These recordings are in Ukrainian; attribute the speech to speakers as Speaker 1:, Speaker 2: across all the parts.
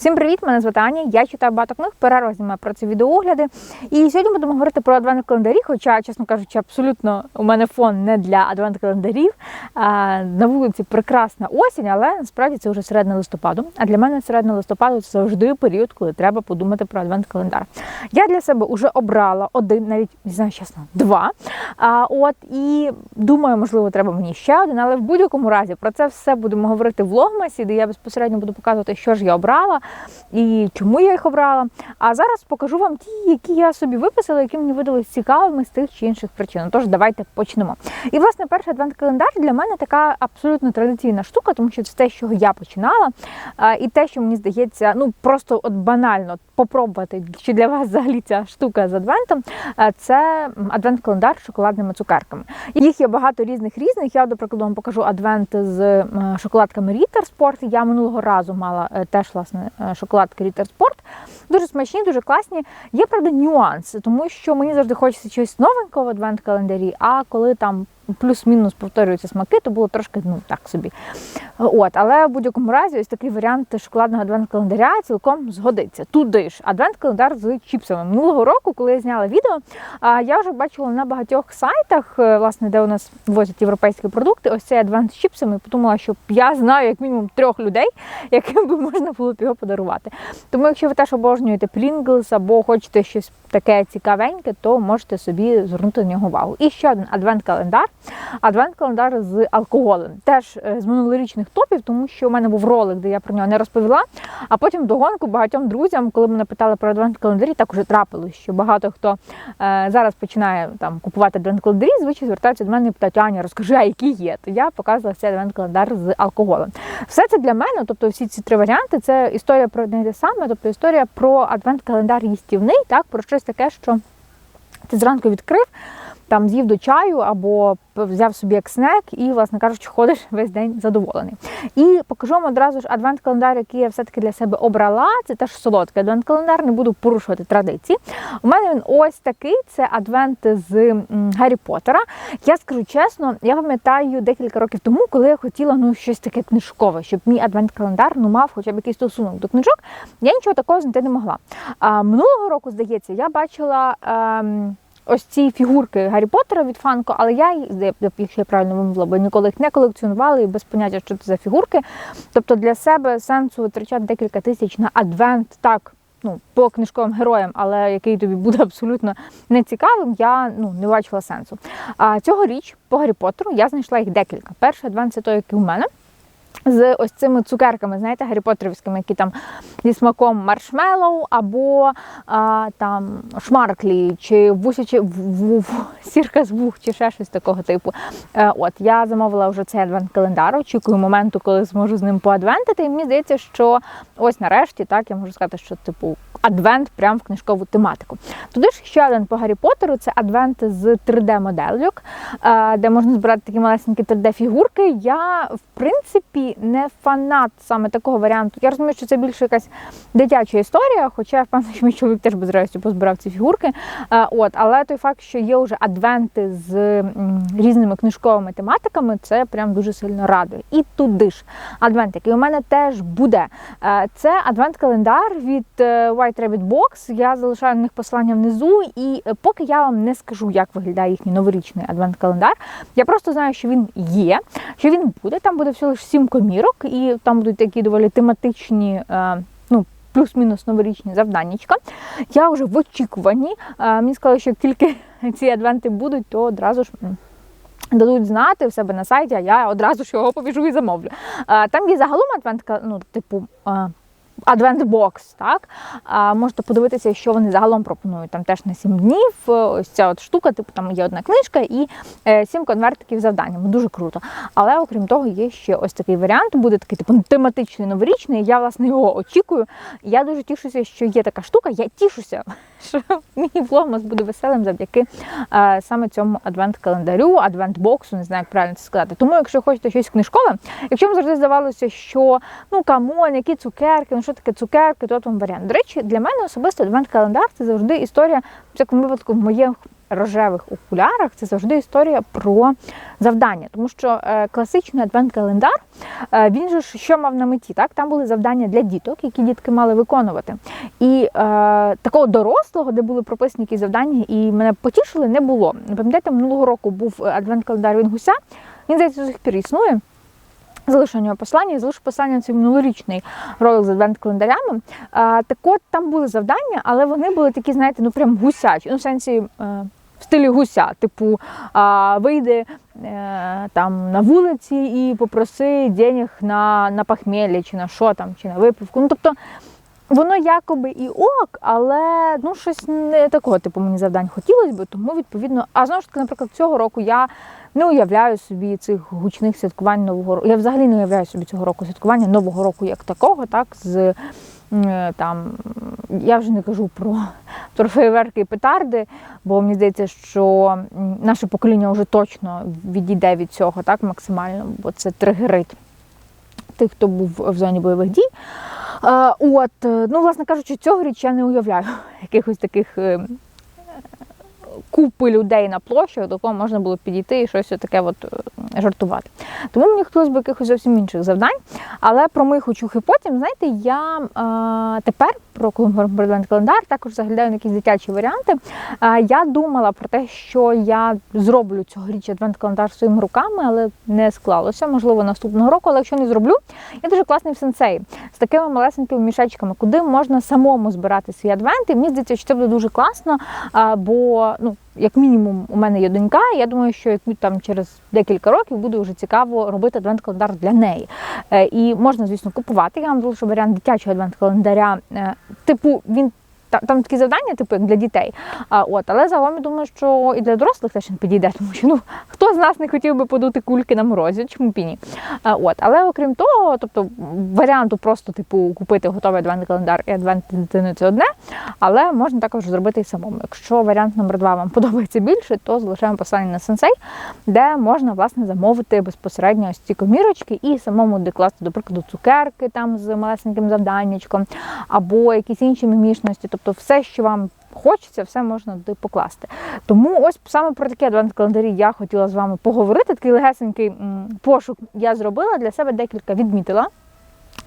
Speaker 1: Всім привіт! Мене звати Аня. Я читаю багато книг, перерва про це відеоогляди. І сьогодні будемо говорити про адвент календарі. Хоча, чесно кажучи, абсолютно у мене фон не для адвент календарів. На вулиці прекрасна осінь, але насправді це вже середина листопаду. А для мене середина листопаду це завжди період, коли треба подумати про адвент календар. Я для себе вже обрала один, навіть не знаю, чесно, два. А, От і думаю, можливо, треба мені ще один, але в будь-якому разі про це все будемо говорити в влогмасі, де я безпосередньо буду показувати, що ж я обрала і чому я їх обрала. А зараз покажу вам ті, які я собі виписала, які мені видались цікавими з тих чи інших причин. Тож давайте почнемо. І власне перший адвент-календар для мене така абсолютно традиційна штука, тому що це те, з чого я починала, і те, що мені здається, ну просто от банально попробувати, чи для вас взагалі ця штука з адвентом, це адвент-календар з шоколадними цукерками. Їх є багато різних різних. Я, до прикладу, вам покажу адвент з шоколадками Ritter Sport. Я минулого разу мала е, теж власне шоколадки Ritter Sport. Дуже смачні, дуже класні. Є правда нюанс, тому що мені завжди хочеться чогось новенького в адвент-календарі, а коли там плюс-мінус повторюються смаки, то було трошки ну так собі. От, Але в будь-якому разі ось такий варіант шоколадного адвент-календаря цілком згодиться. Туди ж адвент-календар з чіпсами. Минулого року, коли я зняла відео, я вже бачила на багатьох сайтах, е, власне, де у нас возять європейські продукти, ось цей адвент з чіпсами, подумала, що я знаю як мінімум трьох людей, яким би можна було б його подарувати. Тому, якщо ви теж обожнюєте Pringles або хочете щось таке цікавеньке, то можете собі звернути на нього увагу. І ще один адвент-календар. Адвент-календар з алкоголем. Теж е, з минулорічних топів, тому що у мене був ролик, де я про нього не розповіла. А потім вдогонку багатьом друзям, коли мене питали про адвент-календарі, так уже трапилось, що багато хто е, зараз починає там купувати адвент-календарі, звичайно звертаються до мене і питають, Аня, розкажи, а які є. То я показувала цей адвент-календар з алкоголем. Все це для мене, тобто всі ці три варіанти, це історія про одне те саме, тобто історія про адвент-календар їстівний, так, про щось таке, що ти зранку відкрив там з'їв до чаю або взяв собі як снек і, власне кажучи, ходиш весь день задоволений. І покажу вам одразу ж адвент-календар, який я все-таки для себе обрала. Це теж солодкий адвент-календар, не буду порушувати традиції. У мене він ось такий: це адвент з Гаррі Поттера. Я скажу чесно, я пам'ятаю декілька років тому, коли я хотіла ну щось таке книжкове, щоб мій адвент-календар ну, мав хоча б якийсь стосунок до книжок. Я нічого такого знайти не могла. А минулого року, здається, я бачила. Ем, ось ці фігурки Гаррі Поттера від Фанко, але я якщо я правильно вимовила, бо ніколи їх не колекціонувала і без поняття, що це за фігурки. Тобто для себе сенсу витрачати декілька тисяч на адвент так. Ну, по книжковим героям, але який тобі буде абсолютно нецікавим, я ну не бачила сенсу. А цьогоріч по Гаррі Поттеру я знайшла їх декілька. Перший адвент це той, який у мене з ось цими цукерками, знаєте, гарріпотерівськими, які там зі смаком маршмеллоу, або а, там шмарклі, чи вусячі сірка з вух, чи ще щось такого типу. Е, от я замовила вже цей адвент-календар, очікую моменту, коли зможу з ним поадвентити. І мені здається, що ось нарешті так я можу сказати, що типу адвент прямо в книжкову тематику. Туди ж ще один по Гаррі Поттеру це адвент з 3D-модельок, е, де можна збирати такі малесенькі 3D-фігурки. Я, в принципі, не фанат саме такого варіанту. Я розумію, що це більше якась дитяча історія, хоча я впевнена, що мій чоловік теж без радістю позбирав ці фігурки. Е, от, Але той факт, що є вже адвенти з різними книжковими тематиками, це прям дуже сильно радує. І туди ж адвент, який у мене теж буде. Е, це адвент-календар від White White Rabbit Box. Я залишаю на них посилання внизу, і е, поки я вам не скажу, як виглядає їхній новорічний адвент-календар, я просто знаю, що він є, що він буде. Там буде всього лише сім комірок, і там будуть такі доволі тематичні. Е, ну, Плюс-мінус новорічні завданнячка. Я вже в очікуванні. Е, мені сказали, що тільки ці адвенти будуть, то одразу ж дадуть знати в себе на сайті, а я одразу ж його побіжу і замовлю. Там є загалом адвент, ну, типу, Адвент-бокс, так? Можете подивитися, що вони загалом пропонують. Там теж на 7 днів. Ось ця от штука, типу там є одна книжка і 7 е, конвертиків завданнями. Дуже круто. Але окрім того, є ще ось такий варіант, буде такий типу тематичний новорічний. Я власне його очікую. Я дуже тішуся, що є така штука. Я тішуся, що мій влогмас буде веселим завдяки а, саме цьому адвент-календарю, адвент-боксу, не знаю, як правильно це сказати. Тому, якщо хочете щось книжкове, якщо вам завжди здавалося, що ну камон, які цукерки, ну що таке цукерки, то там варіант. До речі, для мене особисто адвент-календар це завжди історія, в цьому випадку, в моїх рожевих окулярах це завжди історія про завдання. Тому що е, класичний адвент-календар е, він же ж що мав на меті? Так? Там були завдання для діток, які дітки мали виконувати. І е, такого дорослого, де були прописані якісь завдання, і мене потішили, не було. Пам'ятаєте, минулого року був адвент-календар він гуся. Він здається, до сих пір існує. Залишу нього послання і залишу послання на цей минулорічний ролик з адвент-календарями. Так от там були завдання, але вони були такі, знаєте, ну прям гусячі. Ну, в сенсі е, в стилі гуся. Типу, а, вийди е, там на вулиці і попроси денег на, на похмілля, чи на що там, чи на випивку. Ну, тобто, Воно якоби і ок, але ну щось не такого типу мені завдань хотілося б, тому відповідно. А знову ж таки, наприклад, цього року я не уявляю собі цих гучних святкувань нового року. Я взагалі не уявляю собі цього року святкування нового року як такого, так з е, там я вже не кажу про, про фейерверки і петарди, бо мені здається, що наше покоління вже точно відійде від цього так максимально, бо це тригерить тих, хто був в зоні бойових дій. Е, От, е, ну, власне кажучи, цьогоріч я не уявляю якихось таких е, купи людей на площах, до кого можна було підійти і щось таке от жартувати. Тому мені хотілося б якихось зовсім інших завдань. Але про мої хочухи потім, знаєте, я е, тепер, про про адвент-календар, також заглядаю на якісь дитячі варіанти. Е, я думала про те, що я зроблю цьогоріч адвент-календар своїми руками, але не склалося. Можливо, наступного року, але якщо не зроблю, я дуже класний в сенсеї з такими малесенькими мішечками, куди можна самому збирати свій адвент. І мені здається, що це буде дуже класно, бо ну. Як мінімум, у мене є донька, і я думаю, що як там через декілька років буде вже цікаво робити адвент-календар для неї. Е, і можна, звісно, купувати. Я вам залишу варіант дитячого адвент-календаря. Типу, він та- там такі завдання, типу, як для дітей. А, от, але загалом я думаю, що і для дорослих теж він підійде, тому що ну хто з нас не хотів би подути кульки на морозі, чому б і ні. А, от, але окрім того, тобто варіанту просто типу купити готовий адвент календар і адвент дитини це одне, але можна також зробити і самому. Якщо варіант номер два вам подобається більше, то залишаємо посилання на сенсей, де можна власне замовити безпосередньо ось ці комірочки і самому докласти, до прикладу, цукерки там з малесеньким завданнячком, або якісь інші мімішності. Тобто все, що вам хочеться, все можна туди покласти. Тому ось саме про такі адвент-календарі я хотіла з вами поговорити. Такий легесенький пошук я зробила для себе декілька відмітила.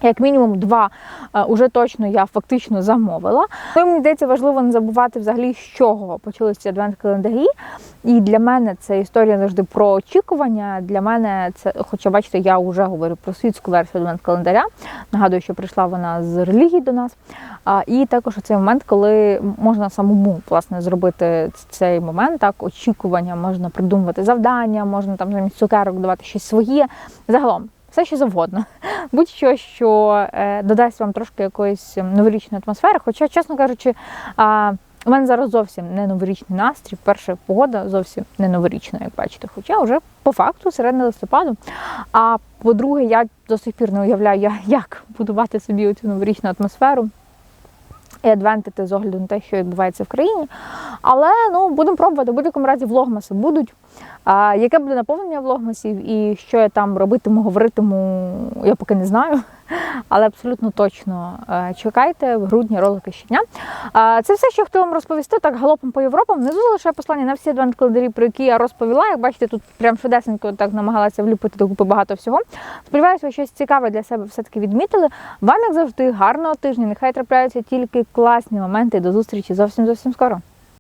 Speaker 1: Як мінімум два е, уже точно я фактично замовила. І мені здається, важливо не забувати взагалі, з чого почалися адвент-календарі. І для мене це історія завжди про очікування. Для мене це, хоча бачите, я вже говорю про світську версію адвент-календаря. Нагадую, що прийшла вона з релігії до нас. І також цей момент, коли можна самому власне зробити цей момент, так очікування, можна придумувати завдання, можна там замість цукерок давати щось своє. Загалом. Все що завгодно, будь-що, що е, додасть вам трошки якоїсь ем, новорічної атмосфери. Хоча, чесно кажучи, у мене зараз зовсім не новорічний настрій. Перша погода зовсім не новорічна, як бачите. Хоча вже по факту середина листопаду. А по-друге, я до сих пір не уявляю, як будувати собі цю новорічну атмосферу і адвентити з огляду на те, що відбувається в країні. Але ну будемо пробувати. В будь-якому разі влогмаси будуть. А, яке буде наповнення влогмасів і що я там робитиму, говоритиму, я поки не знаю. Але абсолютно точно е, чекайте в грудні ролики щодня. Це все, що хотіла вам розповісти, так галопом по Європам. Внизу залишаю послання на всі адвент календарі, про які я розповіла. Як бачите, тут прям швидесенько так намагалася вліпити докупи багато всього. Сподіваюся, ви щось цікаве для себе все-таки відмітили. Вам, як завжди, гарного тижня. Нехай трапляються тільки класні моменти. До зустрічі зовсім зовсім скоро.